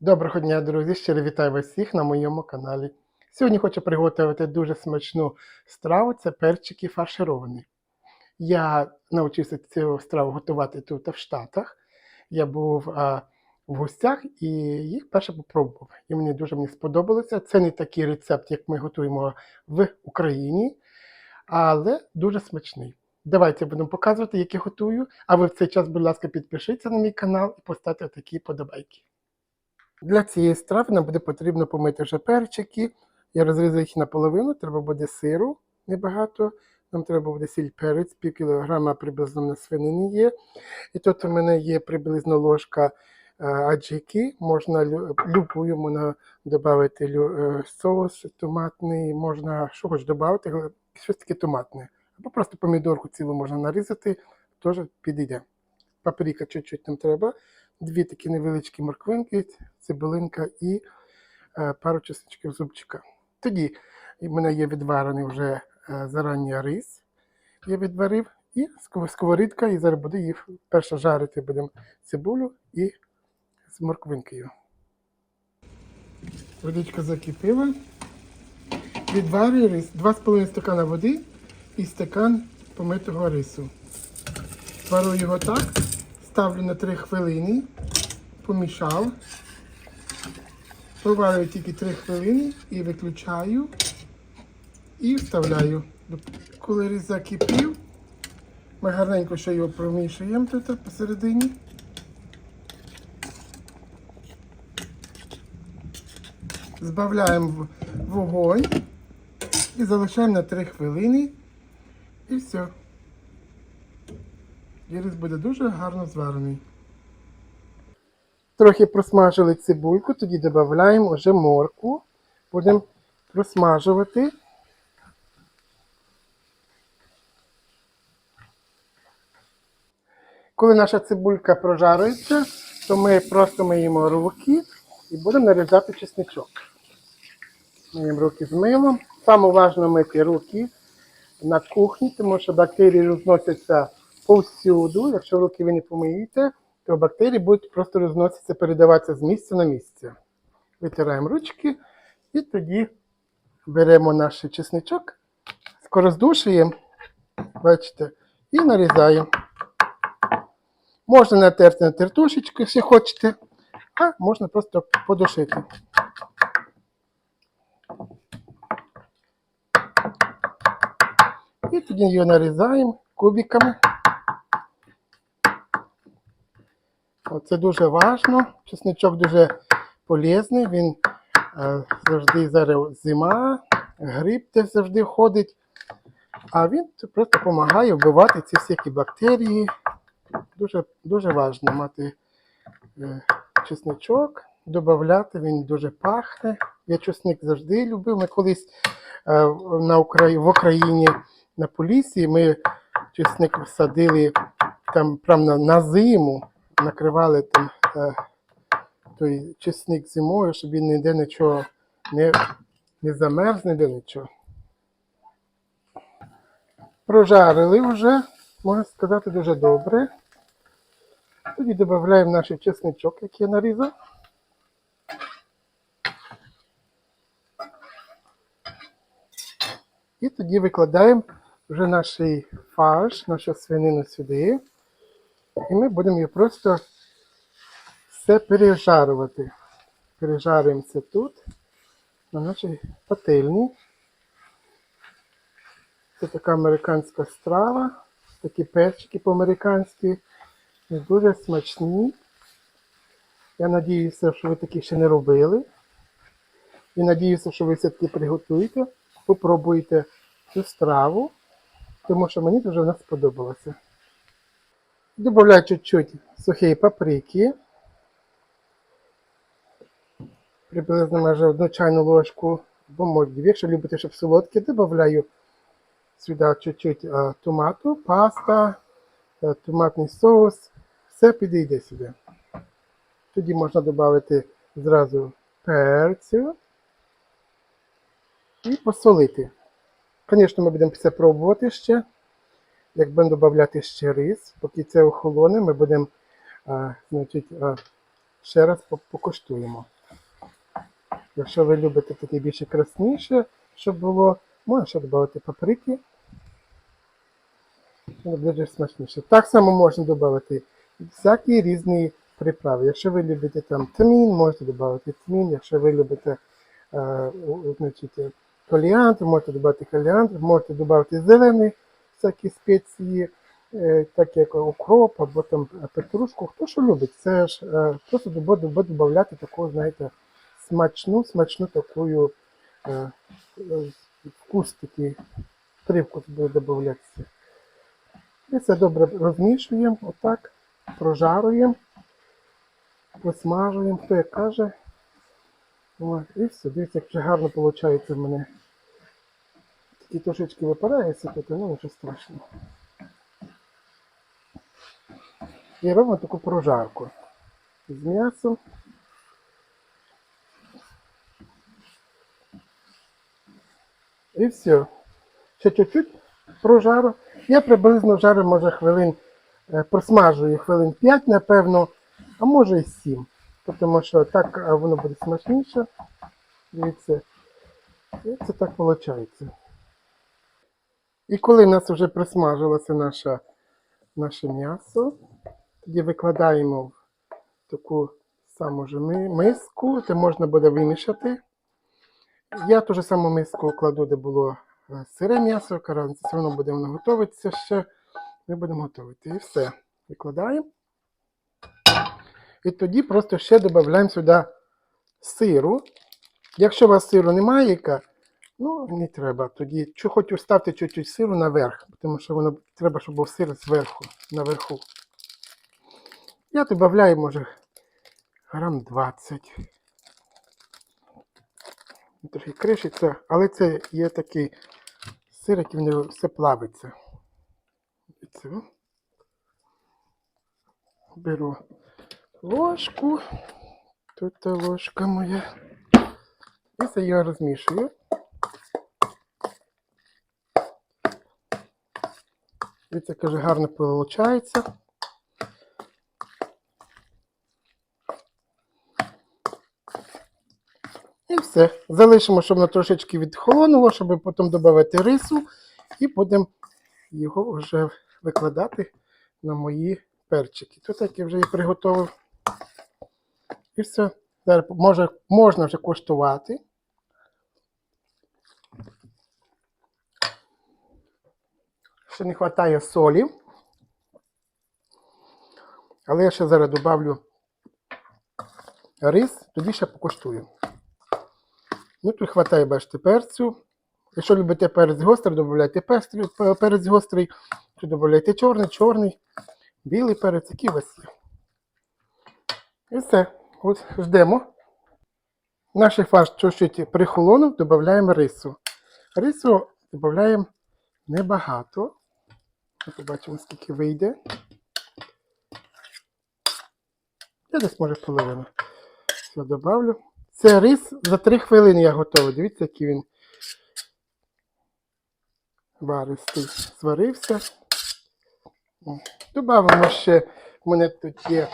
Доброго дня, друзі! Щиро вітаю вас всіх на моєму каналі. Сьогодні хочу приготувати дуже смачну страву це перчики фаршировані. Я навчився цю страву готувати тут в Штатах. Я був а, в гостях і їх перше попробував. І мені дуже мені сподобалося. Це не такий рецепт, як ми готуємо в Україні, але дуже смачний. Давайте будемо показувати, як я готую. А ви в цей час, будь ласка, підпишіться на мій канал і поставте такі подобайки. Для цієї страви нам буде потрібно помити вже перчики. Я розрізав їх наполовину, треба буде сиру небагато. Нам треба буде сіль перець, пів кілограма приблизно на свинини є. І тут у мене є приблизно ложка е, аджики. Можна лю- любую, можна додати е, соус томатний, можна що хоч додати, щось таке томатне. Або просто помідорку цілу можна нарізати, теж підійде. Паприка чуть-чуть нам треба дві такі невеличкі морквинки, цибулинка і е, пару чесничків зубчика. Тоді в мене є відварений вже е, зарані рис. Я відварив і ск- сковорідка, і зараз буду їх перше жарити будемо цибулю і з морквинкою. Водичка закипіла. Відварюю рис. 2,5 стакана води і стакан помитого рису. Варю його так, ставлю на 3 хвилини, помішав. Проварюю тільки 3 хвилини і виключаю і вставляю. Коли рис закипів, ми гарненько ще його промішуємо тут посередині. Збавляємо вогонь і залишаємо на 3 хвилини. І все. І рис буде дуже гарно зварений. Трохи просмажили цибульку, тоді додаємо вже морку. Будемо просмажувати. Коли наша цибулька прожариться, то ми просто миємо руки і будемо нарізати чесничок. Миємо руки з милом. Саме важливо мити руки на кухні, тому що бактерії розносяться повсюду. Якщо руки ви не помиєте, то бактерії будуть просто розноситися, передаватися з місця на місце. Витираємо ручки і тоді беремо наш чесничок, скороздушуємо, бачите, і нарізаємо. Можна натерти на тертушечку, якщо хочете, а можна просто подушити. І тоді його нарізаємо кубиками. Це дуже важливо. Чесничок дуже полезний. Він е, завжди зараз зима, гриб теж завжди ходить. А він просто допомагає вбивати ці всякі бактерії. Дуже, дуже важливо мати е, чесничок, додати, він дуже пахне. Я чесник завжди любив. Ми колись е, на Украї... в Україні на Полісі ми чесник садили там прямо на, на зиму, накривали там е, той чесник зимою, щоб він ніде нічого не, не замерз, ніде нічого. Прожарили вже, можна сказати, дуже добре. Тоді додаємо наш чесничок, який я нарізав. І тоді викладаємо вже наш фарш, нашу свинину сюди. І ми будемо її просто все пережарувати. Пережарюємо це тут, на нашій пательні. Це така американська страва, такі перчики по-американськи. Дуже смачні. Я надіюся, що ви такі ще не робили. І надіюся, що ви все-таки приготуєте, попробуєте цю страву, тому що мені дуже вона сподобалася. Добавляю чуть-чуть сухої паприки. Приблизно майже одну чайну ложку, або може якщо любите, щоб солодке, додаю сюди чуть-чуть а, томату, паста, а, томатний соус. Все підійде сюди. Тоді можна додати зразу перцю і посолити. Звісно, ми будемо це пробувати ще. Як будемо додати ще рис, поки це охолоне, ми будемо значить, ще раз покуштуємо. Якщо ви любите таке більше красніше, щоб було, можна ще додати паприки. Дуже смачніше. Так само можна додати всякі різні приправи. Якщо ви любите там тмін, можете додати тмін. Якщо ви любите е, значить, коліандр, можете додати коліандр, можете додати зелені всякі спеції, е, так як укроп або там петрушку. Хто що любить, це ж е, просто буде, буде додати таку, знаєте, смачну, смачну таку е, вкус такий, привкус буде додатися. І це добре розмішуємо, отак, прожаруємо, посмажуємо, хто як каже. І все, дивіться, як гарно виходить в мене. Такі трошечки випарається тут, ну нічого страшного. І робимо таку прожарку з м'ясом. І все. Ще чуть-чуть прожару. Я приблизно жарю, може, хвилин, е, просмажую хвилин 5, напевно, а може і 7. Тому що так воно буде смачніше. Дивіться. Це так виходить. І коли в нас вже присмажилося наше, наше м'ясо, тоді викладаємо в таку саму ж миску, де можна буде вимішати. Я ту ж саму миску кладу, де було е, сире м'ясо, все одно буде воно готуватися ще. Ми будемо готувати. І все. Викладаємо. І тоді просто ще додаємо сюди сиру. Якщо у вас сиру немає, яка, ну не треба. Тоді чи хоч уставте чуть-чуть сиру наверх, тому що воно треба, щоб був сир зверху, наверху. Я додаю, може, грам 20. Трохи кришиться, але це є такий сир, який в нього все плавиться. Це беру ложку. Тут ложка моя. І це я розмішую. Це каже, гарно виходить. І все. Залишимо, щоб воно трошечки відхолонуло, щоб потім додати рису, і будемо його вже викладати на мої перчики. Тут так я вже і приготував. І все. Зараз може, можна вже куштувати. Ще не вистачає солі. Але я ще зараз додавлю рис, тоді ще покуштую. Ну, тут вистачає, бачите, перцю. Якщо любите перець гострий, додавайте перець гострий, чи додавайте чорний, чорний, білий перець, який у вас є. І все. От ждемо. Наш фарш чуть-чуть прихолонув, додаємо рису. Рису додаємо небагато. Побачимо, скільки вийде. Я десь може половину. Все добавлю. Це рис за 3 хвилини я готовий. Дивіться, який він варистий. Зварився. О, Добавимо ще, в мене тут є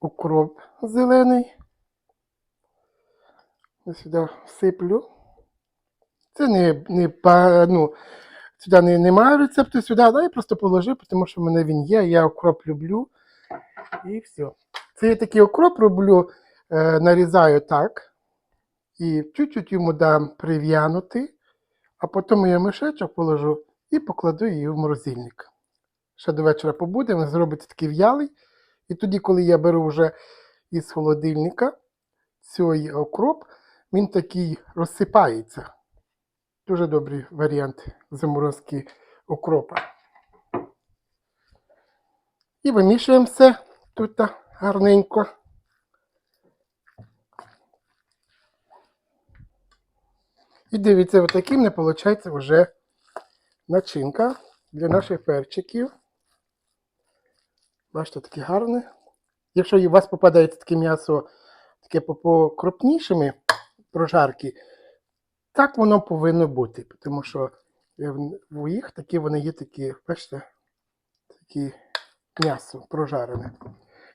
укроп зелений. Я сюди всиплю. Це не, не, ну, сюди не, немає рецепту, сюди, я просто положив, тому що в мене він є, я укроп люблю. І все. Це я такий окроп роблю, е, нарізаю так. І чуть-чуть йому дам прив'янути, а потім я мішечок положу і покладу її в морозильник. Ще до вечора побуде, він зробиться такий в'ялий. І тоді, коли я беру вже із холодильника цей окроп, він такий розсипається. Дуже добрий варіант заморозки окропа. І вимішуємо все тут гарненько. І дивіться, отаким не виходить вже начинка для наших перчиків. Бачите, таке гарне. Якщо у вас попадається таке м'ясо таке покрупнішими прожарки, так воно повинно бути. Тому що е, в- їх такі вони є такі, бачите, такі м'ясо прожарене.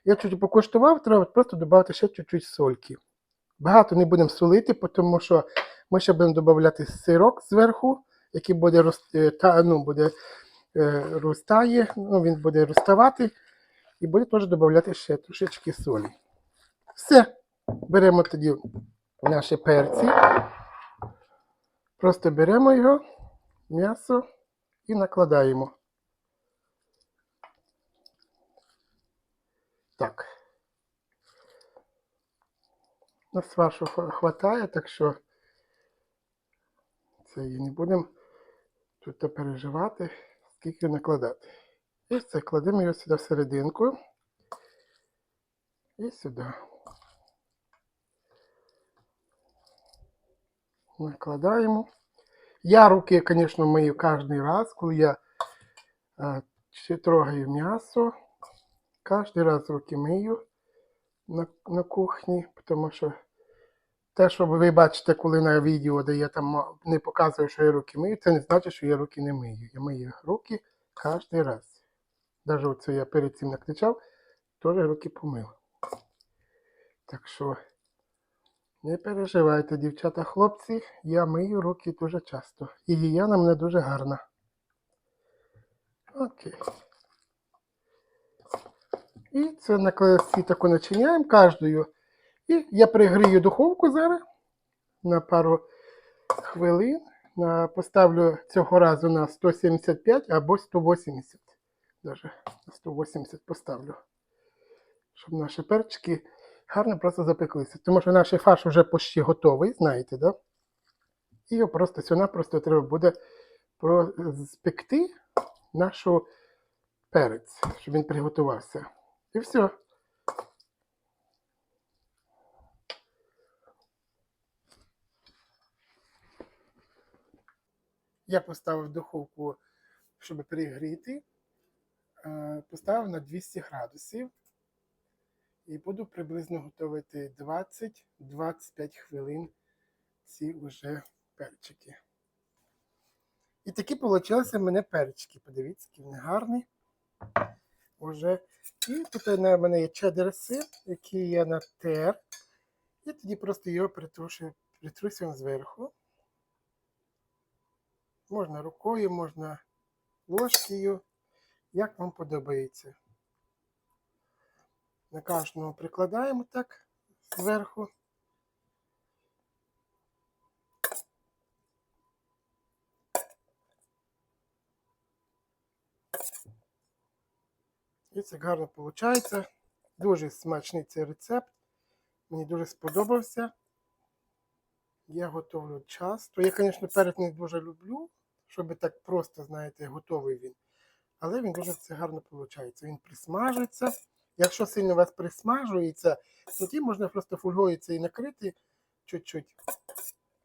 Я чуть покуштував, треба просто додати ще чуть-чуть сольки. Багато не будемо солити, тому що ми ще будемо додати сирок зверху, який буде, роз- е, ну, буде е, розтає, ну, він буде розставати, і буде теж додати ще трошечки солі. Все. Беремо тоді наші перці. Просто беремо його, м'ясо і накладаємо. Так. Нас хва- хватає, так що це і не будемо тут переживати, скільки накладати. І все, кладемо його сюди всерединку. І сюди. Накладаємо. Я руки, звісно, мию кожен раз, коли я е, ще трогаю м'ясо. Кожен раз руки мию на, на кухні, тому що те, що ви бачите, коли на відео, де я там не показую, що я руки мию, це не значить, що я руки не мию. Я мию руки кожен раз. Навіть оце я перед цим накричав, теж руки помив. Так що не переживайте, дівчата, хлопці, я мию руки дуже часто. І гігієна мене дуже гарна. Окей. І це на накласти тако начиняємо кожною. І я пригрію духовку зараз на пару хвилин. На, поставлю цього разу на 175 або 180. Даже на 180 поставлю. Щоб наші перчики гарно просто запеклися. Тому що наш фарш вже почти готовий, знаєте, да? І його просто сюди просто треба буде спекти нашу перець, щоб він приготувався. І все. Я поставив духовку, щоб перегріти. Е, Поставив на 200 градусів. І буду приблизно готувати 20-25 хвилин ці вже перчики. І такі получилися в мене перчики. Подивіться, які вони гарні. Уже. І тут на мене є чеддер сир, який я натер. І тоді просто його притрушую, притрусуємо зверху. Можна рукою, можна ложкою, як вам подобається. На кожного прикладаємо так зверху. І це гарно виходить. Дуже смачний цей рецепт. Мені дуже сподобався. Я готовлю часто. Я, звісно, перець не дуже люблю, щоб так просто, знаєте, готовий він. Але він дуже це гарно виходить. Він присмажується. Якщо сильно у вас присмажується, тоді можна просто фольгою це і накрити чуть-чуть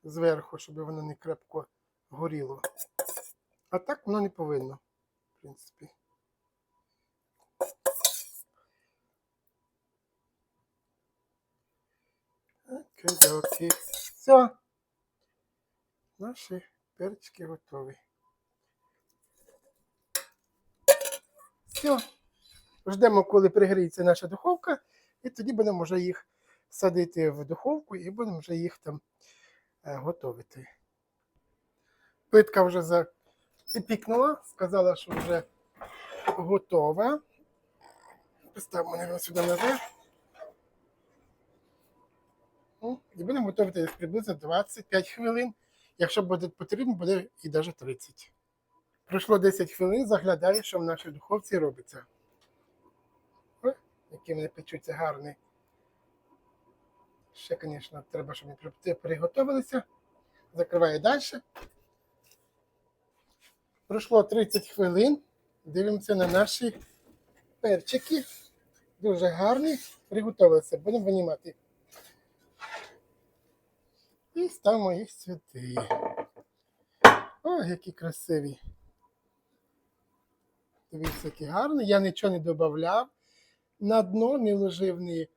зверху, щоб воно не крепко горіло. А так воно не повинно, в принципі. Окей, окей. Все. Наші перчики готові. Все. Ждемо, коли пригріється наша духовка, і тоді будемо вже їх садити в духовку і будемо вже їх там е, готувати. Плитка вже запікнула, сказала, що вже готова. Поставимо його сюди наверх. Ну, І будемо готувати приблизно 25 хвилин. Якщо буде потрібно, буде і навіть 30. Пройшло 10 хвилин, заглядаю, що в нашій духовці робиться. Які вони печуться гарні. Ще, звісно, треба, щоб при- приготувалися. Закриваю далі. Пройшло 30 хвилин. Дивимося на наші перчики. Дуже гарні. Приготувалися. Будемо винімати. І ставимо їх сюди. О, які красиві. Дивіться, які гарні. Я нічого не додавав. На дно не ложив ні,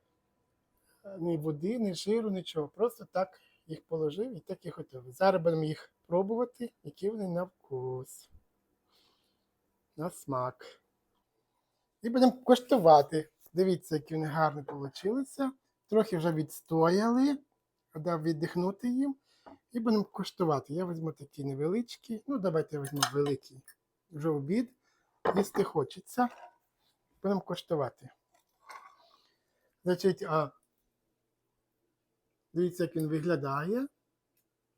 ні води, ні жиру, нічого. Просто так їх положив і так їх готові. Зараз будемо їх пробувати, які вони на вкус. На смак. І будемо коштувати. Дивіться, які вони гарні вийшли. Трохи вже відстояли, дав віддихнути їм. І будемо коштувати. Я візьму такі невеличкі. Ну, давайте я візьму великий. Вже обід. Їсти хочеться. Будемо коштувати. Значить, а, дивіться, як він виглядає.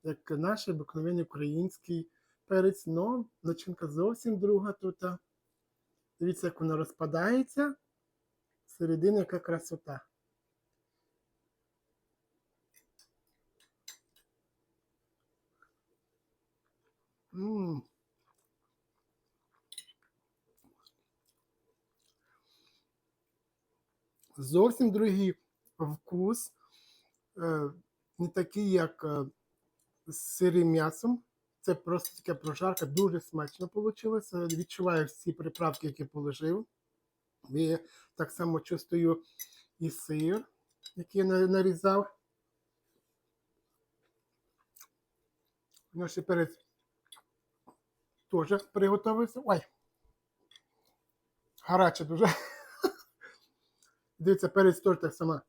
Як наш обикновений український перець, но начинка зовсім друга тут. Дивіться, як воно розпадається. Середина яка красота. М. Зовсім другий вкус, е, не такий, як е, з сирим м'ясом. Це просто така прожарка, дуже смачно вийшло. Відчуваю всі приправки, які положив. І так само чувствую і сир, який я нарізав. Наш перець теж приготовився. Ой! Гаряче дуже. Дивіться, перець теж так само.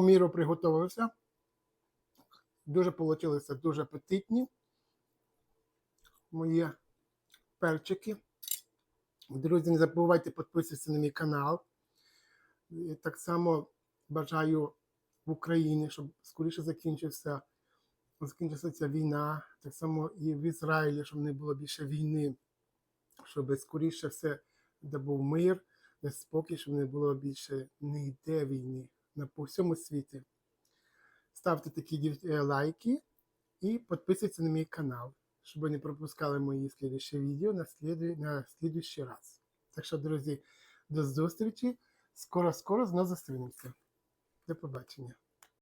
Міру приготувався. Дуже получилися дуже апетитні. Мої перчики. Друзі, не забувайте підписуватися на мій канал. І так само бажаю в Україні, щоб скоріше закінчився, закінчилася ця війна. Так само і в Ізраїлі, щоб не було більше війни, щоб скоріше все, де був мир, де спокій, щоб не було більше ніде війни на по всьому світі. Ставте такі е, лайки і підписуйтесь на мій канал, щоб ви не пропускали мої слідчі відео на, слідуючий раз. Так що, друзі, до зустрічі. Скоро-скоро знову зустрінемося. До побачення.